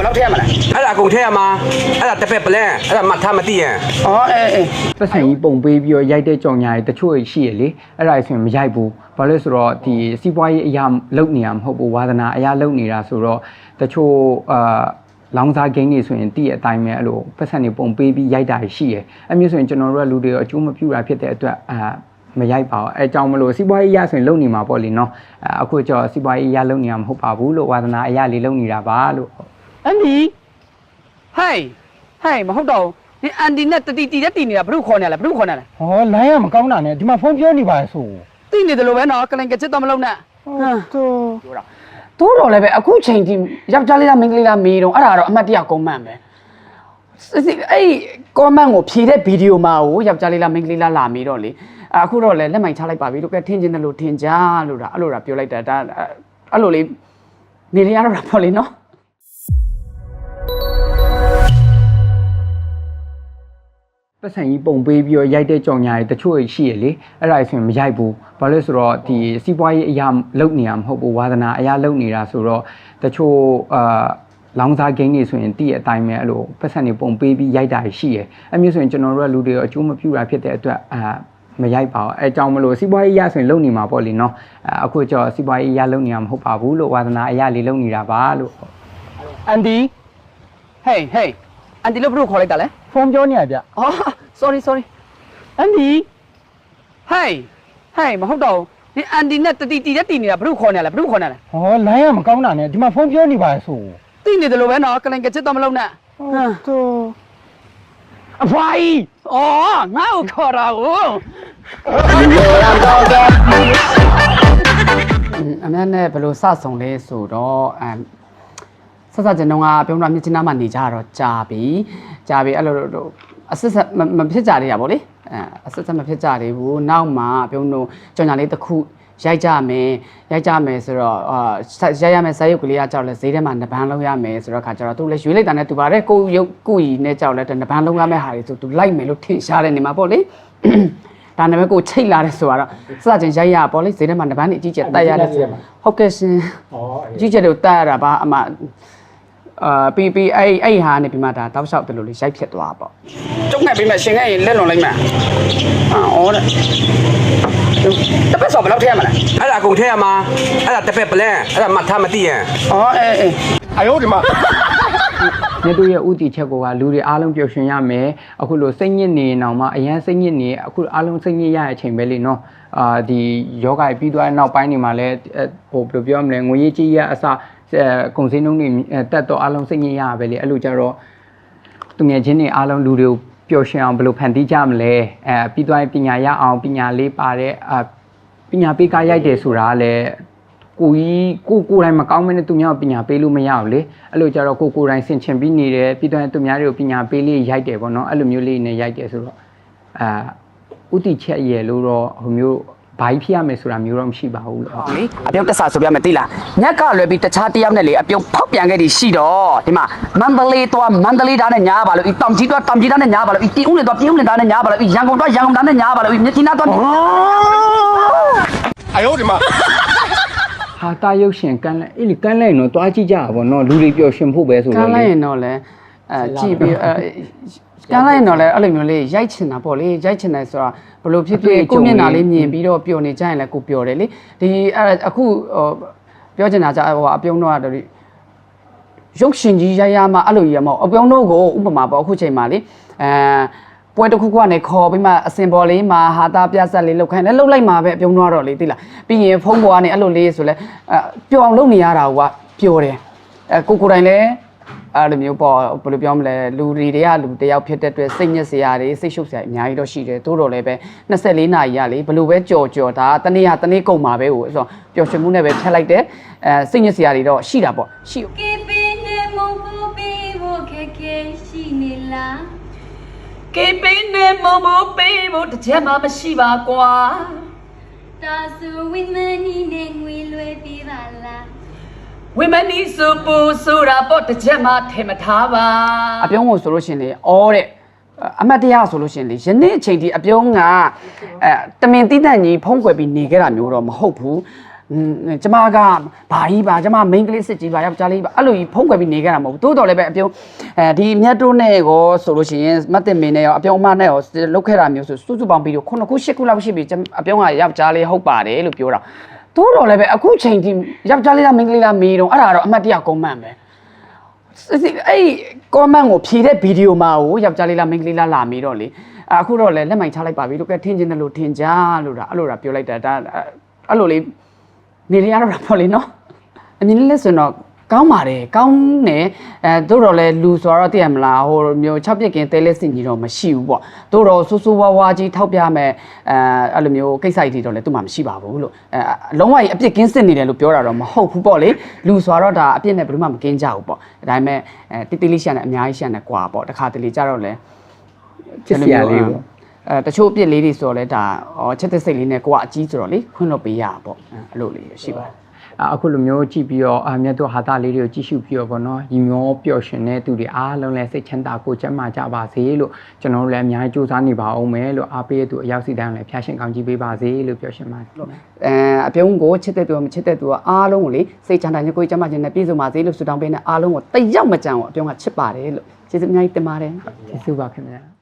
ဘယ်လောက်ထည့်ရမလဲအဲ့ဒါအကုန်ထည့်ရမှာအဲ့ဒါတစ်ဖက်ပလန်အဲ့ဒါမှတ်ထားမသိရင်ဩအေးအေးပတ်စံကြီးပုံပေးပြီးတော့ရိုက်တဲ့ကြောင်ညာတွေတချို့ရှိရလေအဲ့ဒါဆိုရင်မရိုက်ဘူးဘာလို့လဲဆိုတော့ဒီစီးပွားရေးအရာလုံနေရမဟုတ်ဘူးဝါသနာအရာလုံနေတာဆိုတော့တချို့အာလောင်စာဂိမ်းတွေဆိုရင်တည့်ရအတိုင်းပဲအဲ့လိုပတ်စံတွေပုံပေးပြီးရိုက်တာရှိရအဲ့မျိုးဆိုရင်ကျွန်တော်တို့ကလူတွေအကျိုးမပြုတာဖြစ်တဲ့အတွက်အာမရိုက်ပါဘူးအဲအကြောင်းမလို့စီးပွားရေးအရဆိုရင်လုံနေမှာပေါ့လေနော်အဲအခုကျတော့စီးပွားရေးအရလုံနေရမှာမဟုတ်ပါဘူးလို့ဝါသနာအရာလေးလုံနေတာပါလို့ အန်ဒီဟိုင်ဟိုင်မဟုတ်တော့ဘူးနင်အန်ဒီနဲ့တတိတီတက်တီနေတာဘယ်လိုခေါ်နေလဲဘယ်လိုခေါ်နေလဲဟောလိုင်းကမကောင်းတာနဲ့ဒီမှာဖုန်းပြောနေပါဆိုတီနေတယ်လို့ပဲနော်ကလင်ကချစ်တော့မလုံးနဲ့ဟမ်တူတိုးတော့လည်းပဲအခုချိန်ထိယောက်ျားလေးလားမိန်းကလေးလားမေးတော့အဲ့ဒါတော့အမှတ်တရကွန်မန့်ပဲစစ်စစ်အဲ့ကွန်မန့်ကိုဖြေတဲ့ဗီဒီယိုမှာကိုယောက်ျားလေးလားမိန်းကလေးလားလာမေးတော့လေအခုတော့လည်းလက်မိုင်ချလိုက်ပါပြီလို့ကဲထင်းချင်းတယ်လို့ထင်ကြလို့ဒါအဲ့လိုဒါပြောလိုက်တာဒါအဲ့လိုလေးနေရရတော့ပေါ့လေနော် ပတ်စံကြီးပုံပေးပြီးတော့ရိုက်တဲ့ကြောင်ညာတွေတချို့ရှိရလေအဲ့ဒါဆိုရင်မရိုက်ဘူးဘာလို့လဲဆိုတော့ဒီစီးပွားရေးအရာလုံနေရမဟုတ်ဘူးဝါသနာအရာလုံနေတာဆိုတော့တချို့အာလောင်စာဂိမ်းတွေဆိုရင်တည့်ရအတိုင်းပဲအဲ့လိုပတ်စံတွေပုံပေးပြီးရိုက်တာရှိရအဲ့မျိုးဆိုရင်ကျွန်တော်တို့ကလူတွေအကျိုးမပြုတာဖြစ်တဲ့အတွက်အာမရိုက်ပါဘူးအဲအကြောင်းမလို့စီးပွားရေးအရဆိုရင်လုံနေမှာပေါ့လေနော်အဲအခုကျတော့စီးပွားရေးအရလုံနေရမှာမဟုတ်ပါဘူးလို့ဝါသနာအရာလေးလုံနေတာပါလို့အန်ဒီဟေးဟေးအန်ဒီလို့ဘယ်လိုခေါ်လိုက်တာလဲ ဖုန်းပြောနေရဗျအော် sorry sorry အန်ဒီဟေးဟေးမဟုတ်တော့ဘူးနင်အန်ဒီနဲ့တတိတီတက်တီနေတာဘယ်လိုခေါ်နေလဲဘယ်လိုခေါ်နေလဲဟောလိုင်းကမကောင်းတာနဲ့ဒီမှာဖုန်းပြောနေပါဆိုတီနေတယ်လို့ပဲနော်ကလင်ကချစ်တော့မလုံးနဲ့ဟမ်တူအဖွားကြီးအော်ငါ့ကိုခေါ်တာကိုအမေနဲ့ဘယ်လိုစဆောင်လဲဆိုတော့အမ် ဆက်ဆက်ကျွန်တော်ကပြောတော့မြစ်ချင်းနားမှာနေကြတော့ကြာပြီကြာပြီအဲ့လိုလိုအစစ်ဆက်မမဖြစ်ကြသေးတာဗောလေအဲအစစ်ဆက်မဖြစ်ကြသေးဘူးနောက်မှပြောတော့ကြောင်ညာလေးတစ်ခုရိုက်ကြမယ်ရိုက်ကြမယ်ဆိုတော့အာဆက်ရိုက်ရမယ်ဇာတ်ရုပ်ကလေးကကြောက်လဲဈေးထဲမှာနှပန်းလုံးရမယ်ဆိုတော့ခါကျတော့သူလည်းရွေးလိုက်တာနဲ့သူပါတယ်ကိုရုပ်ကိုကြီးနဲ့ကြောက်လဲနှပန်းလုံးရမယ်ဟာတွေဆိုသူလိုက်မယ်လို့ထင်ရှားတဲ့နေမှာပေါ့လေဒါနဲ့ပဲကိုချိတ်လာတယ်ဆိုတော့စစချင်းရိုက်ရပေါ့လေဈေးထဲမှာနှပန်းနေအကြီးကျယ်တက်ရတယ်ဟုတ်ကဲ့ရှင်အကြီးကျယ်လို့တက်ရတာပါအမ အာပီပီအဲ့အဲ့ဟာနဲ့ပြီးမှဒါတောက်လျှောက်တယ်လို့လေးရိုက်ဖြစ်သွားပေါ့ကျုပ်နဲ့ပြီးမှရှင်ခဲ့ရင်လက်လွန်လိုက်မှအော်တဲ့တပတ်စောဘယ်လောက်ထည့်ရမလဲအဲ့ဒါအကုန်ထည့်ရမှာအဲ့ဒါတစ်ဖက်ပလန်အဲ့ဒါမှတ်ထားမသိရင်အော်အေးအေးအယောဒီမှာမြတ်တို့ရဲ့ဥတီချက်ကိုကလူတွေအားလုံးပျော်ရွှင်ရမယ်အခုလိုစိတ်ညစ်နေအောင်မှအရန်စိတ်ညစ်နေအခုအားလုံးစိတ်ညစ်ရတဲ့အချိန်ပဲလေနော်အာဒီယောဂပြီးသွားတဲ့နောက်ပိုင်းတွေမှာလည်းဟိုဘယ်လိုပြောရမလဲငွေရေးကြီးရအစအဲ ကုံစင်းနှုံးတွေတက်တော့အားလုံးစိတ်ညစ်ရပဲလေအဲ့လိုကြတော့သူငယ်ချင်းတွေအားလုံးလူတွေကိုပျော်ရွှင်အောင်ဘယ်လိုဖန်တီးကြမလဲအဲပြီးသွားရင်ပညာရအောင်ပညာလေးပါတဲ့အာပညာပေးကားရိုက်တယ်ဆိုတာကလည်းကိုကြီးကိုကိုယ်တိုင်မကောင်းမနဲ့သူများကိုပညာပေးလို့မရဘူးလေအဲ့လိုကြတော့ကိုကိုယ်တိုင်ဆင်ခြင်ပြီးနေတယ်ပြီးတော့သူများတွေကိုပညာပေးလေးရိုက်တယ်ပေါ့နော်အဲ့လိုမျိုးလေးနဲ့ရိုက်တယ်ဆိုတော့အာဥတီချက်ရယ်လို့တော့ဟိုမျိုး ဘိုင်းဖြစ်ရမယ်ဆိုတာမျိုးတော့မရှိပါဘူးလို့လေအပြုံးတက်ဆာဆိုပြမယ်သိလားညက်ကလွယ်ပြီးတခြားတယောက်နဲ့လေအပြုံးဖောက်ပြန်ခဲ့ပြီးရှိတော့ဒီမှာမန္တလေးသွားမန္တလေးသားနဲ့ညားပါလို့ဤတောင်ကြီးသွားတောင်ကြီးသားနဲ့ညားပါလို့ဤတီဦးနဲ့သွားတီဦးနဲ့သားနဲ့ညားပါလို့ဤရန်ကုန်သွားရန်ကုန်သားနဲ့ညားပါလို့ဤမြစ်ကြီးနားသွားအယောဒီမှာဟာတာရုပ်ရှင်ကန်းလိုက်အဲ့လေကန်းလိုက်တော့တွားကြည့်ကြတာပေါ့နော်လူတွေပျော်ရွှင်ဖို့ပဲဆိုကတော့န်းလိုက်ရင်တော့လေ အဲကြည့်ပြီးအဲကန်းလိုက်ရင်တော့လေအဲ့လိုမျိုးလေးရိုက်ချင်တာပေါ့လေရိုက်ချင်တယ်ဆိုတာဘလို့ဖြစ်ဖြစ်ကိုမျက်နှာလေးမြင်ပြီးတော့ပျော်နေကြရင်လည်းကိုပျော်တယ်လေဒီအဲအခုဟိုပြောချင်တာじゃဟိုအပြုံးတော့တော့ရုပ်ရှင်ကြီးရရမှအဲ့လိုကြီးရမဟုတ်အပြုံးတို့ကိုဥပမာပေါ့အခုချိန်မှာလေအဲပွဲတစ်ခုခုကနေခေါ်ပြီးမှအစင်ပေါ်လေးမှာဟာတာပြဆက်လေးလောက်ခိုင်းလဲလှုပ်လိုက်မှာပဲအပြုံးတော့တော့လေသိလားပြီးရင်ဖုန်းပေါ်ကနေအဲ့လိုလေးဆိုလဲအဲပျော်အောင်လုပ်နေရတာကပျော်တယ်အဲကိုကိုယ်တိုင်လည်း အဲ့လိုမျိုးပေါ့ဘယ်လိုပြောမလဲလူတွေတွေကလူတယောက်ဖြစ်တဲ့အတွက်စိတ်ညစ်စရာတွေစိတ်ရှုပ်စရာအများကြီးတော့ရှိတယ်တိုးတော်လည်းပဲ24နာရီရလေဘယ်လိုပဲကြော်ကြော်ဒါတနေ့ဟာတနေ့ကုန်မှာပဲဟိုဆိုတော့ပျော်ရွှင်မှုနဲ့ပဲဖြတ်လိုက်တယ်အဲစိတ်ညစ်စရာတွေတော့ရှိတာပေါ့ရှိကေပင်းနဲ့မုံပူပေးဖို့ခက်ခဲရှိနေလားကေပင်းနဲ့မမိုးပေးဖို့တစ်ချက်မှမရှိပါကွာတာဆူဝိမနီနဲ့ငွေလွယ်ပေးပါလား ဝိမနီစူပူဆိုတာပေါ့တစ်ချက်မှထဲမထားပါအပြုံးကိုဆိုလို့ရှရင်လေအော်တဲ့အမတ်တရားဆိုလို့ရှရင်လေယနေ့အချိန်ဒီအပြုံးကအဲတမင်တိတန့်ကြီးဖုံးကွယ်ပြီးနေခဲ့တာမျိုးတော့မဟုတ်ဘူးอืมကျမကဘာကြီးပါကျမ main ကလေးစစ်ကြီးပါယောက်ျားလေးပါအဲ့လိုကြီးဖုံးကွယ်ပြီးနေကြတာမဟုတ်ဘူးတိုးတော်လည်းပဲအပြုံးအဲဒီမြတ်တိုးနဲ့ရောဆိုလို့ရှိရင်မတ်တင်မင်းနဲ့ရောအပြုံးအမနဲ့ရောလုတ်ခဲ့တာမျိုးဆိုစုစုပေါင်းပြီးတော့ခုနှစ်ခုရှစ်ခုလောက်ရှိပြီကျမအပြုံးကယောက်ျားလေးဟုတ်ပါတယ်လို့ပြောတာ တိုးတော်လည်းပဲအခုချိန်ထိယောက်ျားလေးလား main ကလေးလားမေးတော့အဲ့ဒါတော့အမှတ်တရကုန်းမှန်ပဲစစ်စစ်အဲ့ comment ကိုဖြေတဲ့ဗီဒီယိုမှာကိုယောက်ျားလေးလားမိန်းကလေးလားလာမီတော့လေအအခုတော့လေလက်မိုင်ချလိုက်ပါပြီလို့ကဲထင်ချင်းတယ်လို့ထင်ကြလို့ဒါအဲ့လိုဒါပြောလိုက်တာဒါအဲ့လိုလေးနေရရတော့တာပေါ့လေနော်အမြင်လေးဆိုတော့ ကောင်းပါတယ်ကောင်းတယ်အဲတို့တော့လေလူဆိုတော့သိရမလားဟိုမျိုး6ပြက်ကင်းတဲလက်စင်ကြီးတော့မရှိဘူးပေါ့တို့တော့ဆူဆူဝါဝါကြီးထောက်ပြမဲ့အဲအဲ့လိုမျိုးကိစ္စကြီးတော့လေသူ့မှာမရှိပါဘူးလို့အဲအလုံးဝကြီးအပြစ်ကင်းစစ်နေတယ်လို့ပြောတာတော့မဟုတ်ဘူးပေါ့လေလူဆိုတော့ဒါအပြစ်နဲ့ဘယ်သူမှမကင်းကြဘူးပေါ့ဒါပေမဲ့အဲတိတိလေးရှန်နဲ့အများကြီးရှန်နဲ့ကွာပေါ့တခါတလေကြတော့လေချစ်စရာလေးပေါ့အဲတချို့အပြစ်လေးတွေဆိုတော့လေဒါဩချက်သက်စိတ်လေးနဲ့ကိုကအကြီးဆိုတော့လေခွင့်လွှတ်ပေးရတာပေါ့အဲအဲ့လိုလေးရှိပါတယ် အာအခုလိုမျိုးကြည့်ပြီးတော့အာမြတ်တို့ဟာတာလေးတွေကိုကြည့်ရှုပြီးတော့ဗောနော်ညီမျောပျော်ရွှင်တဲ့သူတွေအားလုံးလည်းစိတ်ချမ်းသာကိုယ်ကျန်းမာကြပါစေလို့ကျွန်တော်တို့လည်းအများကြီးစူးစမ်းနေပါအောင်မယ်လို့အားပေးတဲ့သူအရောက်စီတိုင်းလည်းဖျားရှင်ကောင်းကြီးပေးပါစေလို့ပြောရှင်ပါတယ်အဲအပြုံးကိုချစ်တဲ့သူကမချစ်တဲ့သူကအားလုံးကိုလေစိတ်ချမ်းသာခြင်းကိုယ်ကျမ်းမာခြင်းနဲ့ပြည့်စုံပါစေလို့ဆုတောင်းပေးနေအားလုံးကိုတိတ်ရောက်မကြံဘူးအပြုံးကချစ်ပါတယ်လို့ကျေးဇူးအများကြီးတင်ပါတယ်ကျေးဇူးပါခင်ဗျာ